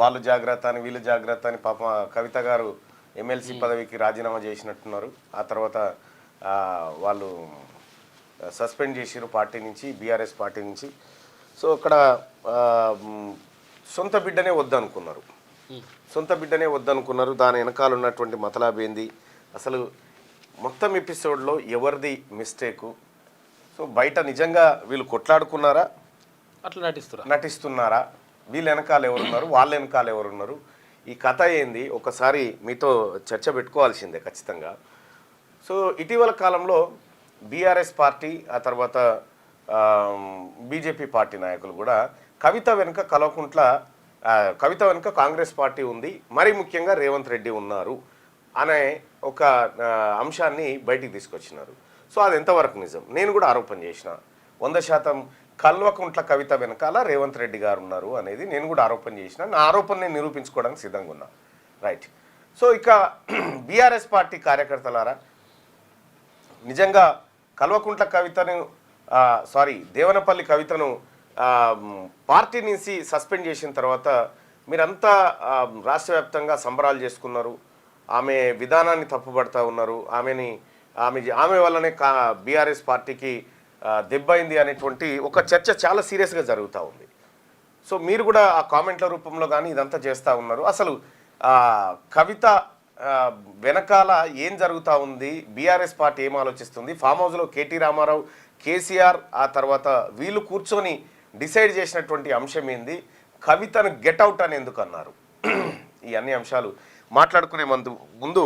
వాళ్ళు జాగ్రత్త అని వీళ్ళు జాగ్రత్త అని పాప కవిత గారు ఎమ్మెల్సీ పదవికి రాజీనామా చేసినట్టున్నారు. ఆ తర్వాత వాళ్ళు సస్పెండ్ చేసిరు పార్టీ నుంచి బీఆర్ఎస్ పార్టీ నుంచి. సో అక్కడ సొంత బిడ్డనే వద్దనుకున్నారు. సొంత బిడ్డనే వద్దనుకున్నారు. దాని వెనకాల ఉన్నటువంటి మతలాబేంది అసలు మొత్తం ఎపిసోడ్లో ఎవరిది మిస్టేకు? సో బయట నిజంగా వీళ్ళు కొట్లాడుకున్నారా? అట్లా నటిస్తురా నటిస్తున్నారా? వీళ్ళ వెనకాల ఎవరున్నారు? వాళ్ళ వెనకాల ఎవరున్నారు? ఈ కథ ఏంది? ఒకసారి మీతో చర్చ పెట్టుకోవాల్సిందే ఖచ్చితంగా. సో ఇటీవల కాలంలో బీఆర్ఎస్ పార్టీ ఆ తర్వాత బీజేపీ పార్టీ నాయకులు కూడా కవిత వెనుక కలవకుంట్ల కవిత వెనుక కాంగ్రెస్ పార్టీ ఉంది. మరీ ముఖ్యంగా రేవంత్ రెడ్డి ఉన్నారు అనే ఒక అంశాన్ని బయటికి తీసుకొచ్చినారు. సో అది ఎంతవరకు నిజం? నేను కూడా ఆరోపణ చేసిన. వంద శాతం కల్వకుంట్ల కవిత వెనకాల రేవంత్ రెడ్డి గారు ఉన్నారు అనేది నేను కూడా ఆరోపణ చేసిన. నా ఆరోపణ నేను నిరూపించుకోవడానికి సిద్ధంగా ఉన్నా. రైట్ సో ఇక బీఆర్ఎస్ పార్టీ కార్యకర్తలారా నిజంగా కల్వకుంట్ల కవితను సారీ దేవనపల్లి కవితను పార్టీ నుంచి సస్పెండ్ చేసిన తర్వాత మీరంతా రాష్ట్ర వ్యాప్తంగా సంబరాలు చేసుకున్నారు. ఆమె విధానాన్ని తప్పుపడతా ఉన్నారు. ఆమెని ఆమె ఆమె వల్లనే కా బీఆర్ఎస్ పార్టీకి దెబ్బైంది అనేటువంటి ఒక చర్చ చాలా సీరియస్గా జరుగుతూ ఉంది. సో మీరు కూడా ఆ కామెంట్ల రూపంలో కానీ ఇదంతా చేస్తూ ఉన్నారు. అసలు కవిత వెనకాల ఏం జరుగుతూ ఉంది? బీఆర్ఎస్ పార్టీ ఏం ఆలోచిస్తుంది? ఫామ్ హౌస్లో కేటీ రామారావు కేసీఆర్ ఆ తర్వాత వీళ్ళు కూర్చొని డిసైడ్ చేసినటువంటి అంశం ఏంది? కవితను గెట్అవుట్ అని ఎందుకు అన్నారు ఈ అన్ని అంశాలు మాట్లాడుకునే ముందు ముందు